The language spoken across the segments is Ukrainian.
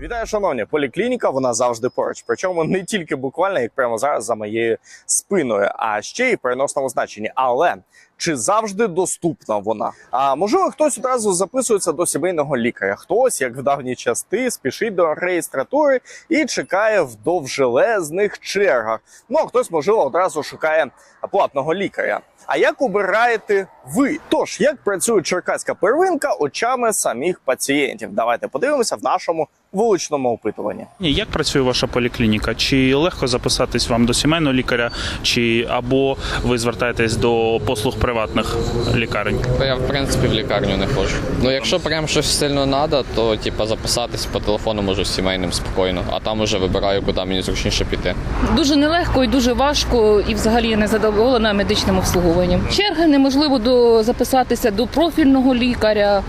Вітаю, шановні! Поліклініка вона завжди поруч. Причому не тільки буквально, як прямо зараз за моєю спиною, а ще й в переносному значенні. Але чи завжди доступна вона? А можливо, хтось одразу записується до сімейного лікаря, хтось, як в давні части, спішить до реєстратури і чекає в довжелезних чергах. Ну а хтось, можливо, одразу шукає платного лікаря. А як обираєте ви? Тож як працює черкаська первинка очами самих пацієнтів? Давайте подивимося в нашому вуличному опитуванні. Ні, Як працює ваша поліклініка? Чи легко записатись вам до сімейного лікаря, чи або ви звертаєтесь до послуг приватних лікарень? Я в принципі в лікарню не ходжу. Ну якщо прям щось сильно треба, то типа записатись по телефону можу з сімейним спокійно, а там уже вибираю, куди мені зручніше піти. Дуже нелегко і дуже важко, і взагалі я не задоволена медичним обслуговуванням. Черги неможливо до записатися до профільного лікаря.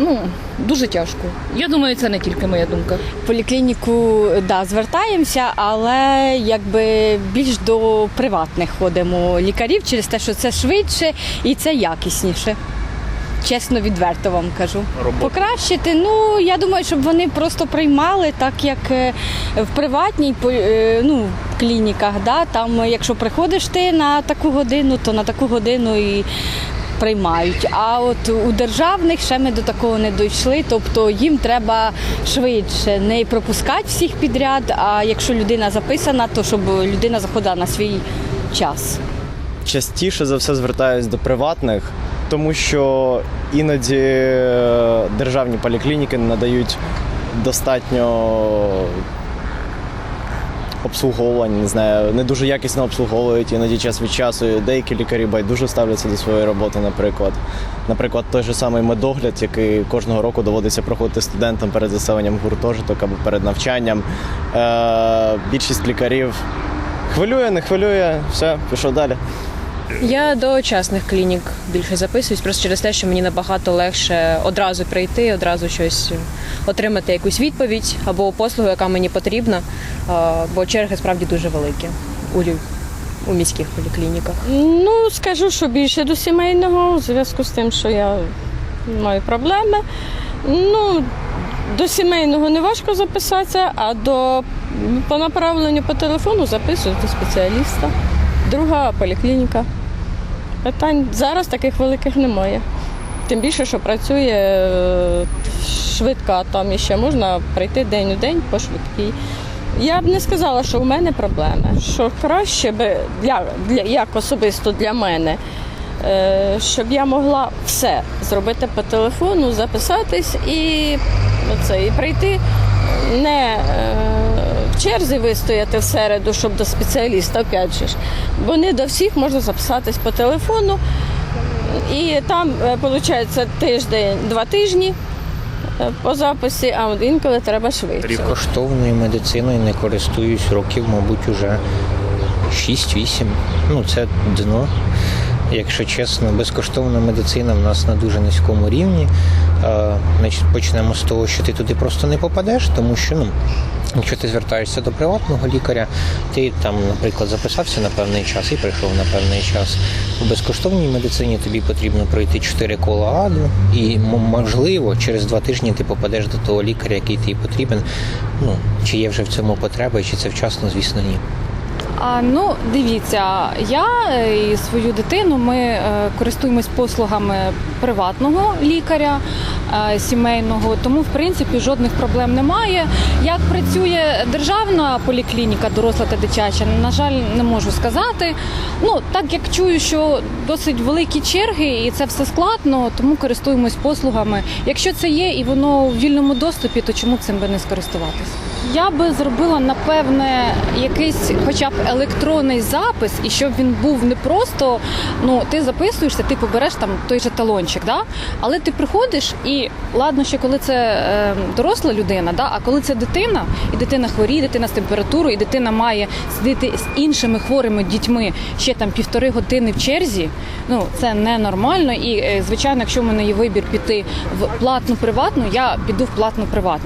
Ну дуже тяжко. Я думаю, це не тільки моя думка. Поліклініку да, звертаємося, але якби більш до приватних ходимо лікарів через те, що це швидше і це якісніше. Чесно, відверто вам кажу. Робота. Покращити, ну я думаю, щоб вони просто приймали, так як е, в приватній е, ну, клініках, да, там, е, якщо приходиш ти на таку годину, то на таку годину і приймають. А от у державних ще ми до такого не дійшли. Тобто їм треба швидше не пропускати всіх підряд. А якщо людина записана, то щоб людина заходила на свій час. частіше за все звертаюсь до приватних, тому що іноді е, державні поліклініки не надають достатньо обслуговування, не знаю, не дуже якісно обслуговують, іноді час від часу. Деякі лікарі байдуже ставляться до своєї роботи, наприклад. Наприклад, той же самий медогляд, який кожного року доводиться проходити студентам перед заселенням гуртожиток або перед навчанням. Е, більшість лікарів хвилює, не хвилює, все, пішов далі. Я до частних клінік більше записуюсь, просто через те, що мені набагато легше одразу прийти, одразу щось отримати якусь відповідь або послугу, яка мені потрібна, бо черги справді дуже великі у, у міських поліклініках. Ну, скажу, що більше до сімейного, у зв'язку з тим, що я маю проблеми. Ну, до сімейного не важко записатися, а до по направленню по телефону записую до спеціаліста. Друга поліклініка. Питань зараз таких великих немає. Тим більше, що працює е, швидка, там іще можна прийти день у день по швидкій. Я б не сказала, що в мене проблеми. Що краще би для, для як особисто для мене, е, щоб я могла все зробити по телефону, записатись і, оце, і прийти не е, черзі вистояти в середу, щоб до спеціаліста, опять же ж. Бо не до всіх можна записатись по телефону. І там, виходить, тиждень, два тижні е, по записі, а інколи треба швидше. Коштовною медициною не користуюсь років, мабуть, уже 6-8. Ну, це дно. Якщо чесно, безкоштовна медицина в нас на дуже низькому рівні. Е, Значить, почнемо з того, що ти туди просто не попадеш, тому що ну, якщо ти звертаєшся до приватного лікаря, ти там, наприклад, записався на певний час і прийшов на певний час. У безкоштовній медицині тобі потрібно пройти 4 кола аду, і можливо через два тижні ти попадеш до того лікаря, який тобі потрібен. Ну, чи є вже в цьому потреба, чи це вчасно, звісно, ні. А ну дивіться, я е, і свою дитину ми е, користуємось послугами приватного лікаря е, сімейного, тому в принципі жодних проблем немає. Як працює державна поліклініка, доросла та дитяча, на жаль, не можу сказати. Ну так як чую, що досить великі черги, і це все складно, тому користуємось послугами. Якщо це є і воно в вільному доступі, то чому цим би не скористуватись? Я би зробила напевне якийсь, хоча б електронний запис, і щоб він був не просто ну ти записуєшся, ти побереш там той же талончик, да? але ти приходиш і ладно, ще коли це е, доросла людина, да? а коли це дитина, і дитина хворіє, дитина з температурою, і дитина має сидіти з іншими хворими дітьми ще там півтори години в черзі. Ну це ненормально. І е, звичайно, якщо в мене є вибір піти в платну приватну, я піду в платну приватну.